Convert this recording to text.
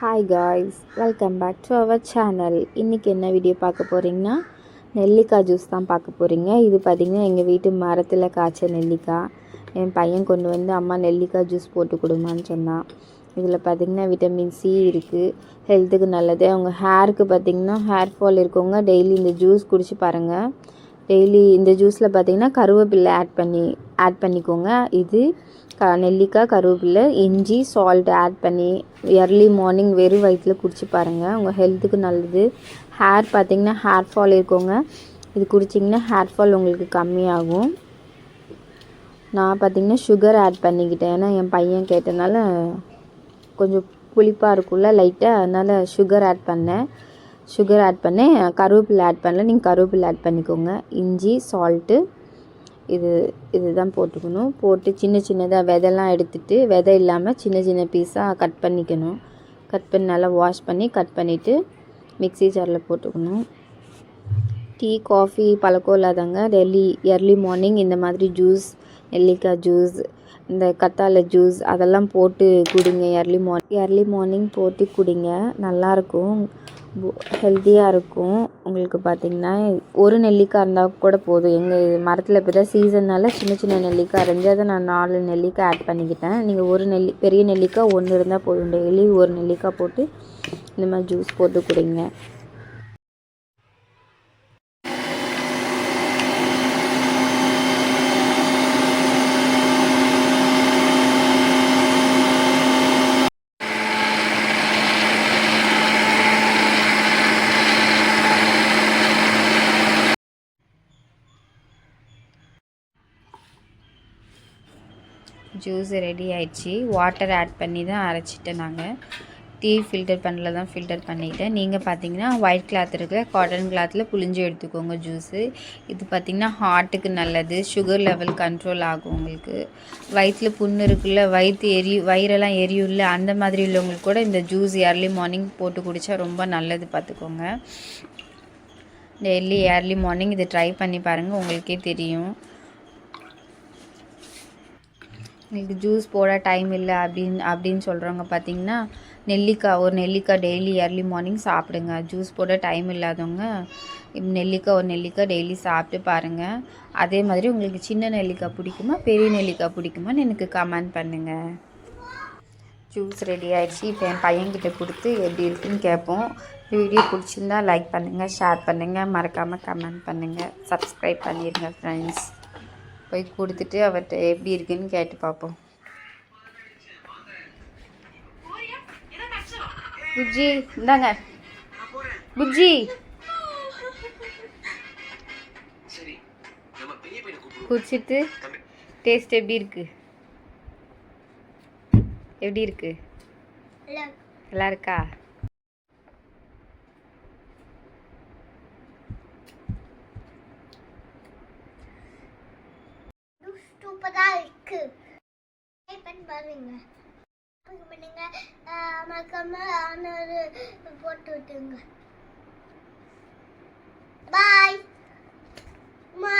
Hi guys welcome back to our channel இன்றைக்கி என்ன video பார்க்க போகிறீங்கன்னா நெல்லிக்காய் ஜூஸ் தான் பார்க்க போகிறீங்க இது பார்த்திங்கன்னா எங்கள் வீட்டு மரத்தில் காய்ச்ச நெல்லிக்காய். என் பையன் கொண்டு வந்து அம்மா நெல்லிக்காய் ஜூஸ் போட்டு கொடுமான்னு சொன்னான் இதில் பார்த்திங்கன்னா விட்டமின் சி இருக்குது ஹெல்த்துக்கு நல்லது. அவங்க ஹேருக்கு பார்த்திங்கன்னா ஹேர் ஃபால் இருக்கவங்க டெய்லி இந்த ஜூஸ் குடிச்சு பாருங்கள் டெய்லி இந்த ஜூஸில் பார்த்திங்கன்னா கருவேப்பிலை ஆட் பண்ணி ஆட் பண்ணிக்கோங்க. இது க நெல்லிக்காய் கருவேப்பிலை இஞ்சி சால்ட் ஆட் பண்ணி எர்லி மார்னிங் வெறும் வயிற்றில் குடிச்சு பாருங்கள் உங்கள் ஹெல்த்துக்கு நல்லது. ஹேர் பார்த்திங்கன்னா ஹேர் ஃபால் இருக்கவங்க இது குடிச்சிங்கன்னா ஹேர் ஃபால் உங்களுக்கு கம்மியாகும். நான் பார்த்திங்கன்னா சுகர் ஆட் பண்ணிக்கிட்டேன். ஏன்னா என் பையன் கேட்டனால கொஞ்சம் புளிப்பாக இருக்கும்ல லைட்டாக அதனால் சுகர் ஆட் பண்ணேன். சுகர் ஆட் பண்ணேன். கருவேப்பிலை ஆட் பண்ணல. நீங்கள் கருவேப்பிலை ஆட் பண்ணிக்கோங்க. இஞ்சி சால்ட்டு இது இதுதான் போட்டுக்கணும். போட்டு சின்ன சின்னதாக விதைலாம் எடுத்துகிட்டு விதை இல்லாமல் சின்ன சின்ன பீஸாக கட் பண்ணிக்கணும். கட் பண்ணி நல்லா வாஷ் பண்ணி கட் பண்ணிவிட்டு மிக்ஸி ஜாரில் போட்டுக்கணும். டீ காஃபி பழக்கம் இல்லாதவங்க டெய்லி ஏர்லி மார்னிங் இந்த மாதிரி ஜூஸ் நெல்லிக்காய் ஜூஸ் இந்த கத்தாழை ஜூஸ் அதெல்லாம் போட்டு குடிங்க. ஏர்லி மார்னிங் ஏர்லி மார்னிங் போட்டு குடிங்க. நல்லாயிருக்கும் ஹெல்த்தியாக இருக்கும். உங்களுக்கு பார்த்திங்கன்னா ஒரு நெல்லிக்காய் இருந்தால் கூட போதும். எங்கள் மரத்தில் இப்போ தான் சீசன்னால சின்ன சின்ன நெல்லிக்காய் இருந்து அதை நான் நாலு நெல்லிக்காய் ஆட் பண்ணிக்கிட்டேன். நீங்கள் ஒரு நெல்லி பெரிய நெல்லிக்காய் ஒன்று இருந்தால் போதும். டெய்லி ஒரு நெல்லிக்காய் போட்டு இந்த மாதிரி ஜூஸ் போட்டு குடிங்க. ஜூஸ் ரெடி ஆயிடுச்சு. வாட்டர் ஆட் பண்ணி தான் அரைச்சிட்டேன் நாங்கள் டீ ஃபில்டர் பண்ணல தான் ஃபில்டர் பண்ணிக்கிட்டேன் நீங்கள் பார்த்தீங்கன்னா ஒயிட் கிளாத் இருக்கிற காட்டன் கிளாத்தில் புழிஞ்சு எடுத்துக்கோங்க ஜூஸு இது பார்த்திங்கன்னா ஹார்ட்டுக்கு நல்லது. சுகர் லெவல் கண்ட்ரோல் ஆகும் உங்களுக்கு. வயிற்றில் புண்ணு இருக்குல்ல வயிற்று எரி வயிறெல்லாம் எரியும்ல அந்த மாதிரி உள்ளவங்களுக்கு கூட இந்த ஜூஸ் ஏர்லி மார்னிங் போட்டு குடித்தா ரொம்ப நல்லது பார்த்துக்கோங்க டெய்லி ஏர்லி மார்னிங் இதை ட்ரை பண்ணி பாருங்கள் உங்களுக்கே தெரியும். எனக்கு ஜூஸ் போட டைம் இல்லை அப்படின்னு அப்படின்னு சொல்கிறவங்க பார்த்தீங்கன்னா நெல்லிக்காய் ஒரு நெல்லிக்காய் டெய்லி ஏர்லி மார்னிங் சாப்பிடுங்க. ஜூஸ் போட டைம் இல்லாதவங்க நெல்லிக்காய் ஒரு நெல்லிக்காய் டெய்லி சாப்பிட்டு பாருங்கள் அதே மாதிரி உங்களுக்கு சின்ன நெல்லிக்காய் பிடிக்குமா பெரிய நெல்லிக்காய் பிடிக்குமான்னு எனக்கு கமெண்ட் பண்ணுங்கள் ஜூஸ் ரெடி ஆகிடுச்சு இப்போ என் பையன்கிட்ட கொடுத்து எப்படி இருக்குன்னு கேட்போம் வீடியோ பிடிச்சிருந்தா லைக் பண்ணுங்கள் ஷேர் பண்ணுங்கள் மறக்காமல் கமெண்ட் பண்ணுங்கள் சப்ஸ்கிரைப் பண்ணிடுங்க ஃப்ரெண்ட்ஸ் போய் கொடுத்துட்டு அவர்கிட்ட எப்படி இருக்குன்னு கேட்டு பார்ப்போம். புஜ்ஜி இந்தாங்க. புஜ்ஜி. குடிச்சிட்டு டேஸ்ட் எப்படி இருக்கு? எப்படி இருக்கு. நல்லா இருக்கா? சூப்பராக இருக்கு பண்ணி பாருங்க. பண்ணுங்க ஆஹ் மறக்காம ஆனர் போட்டு விட்டுங்க பாய் மா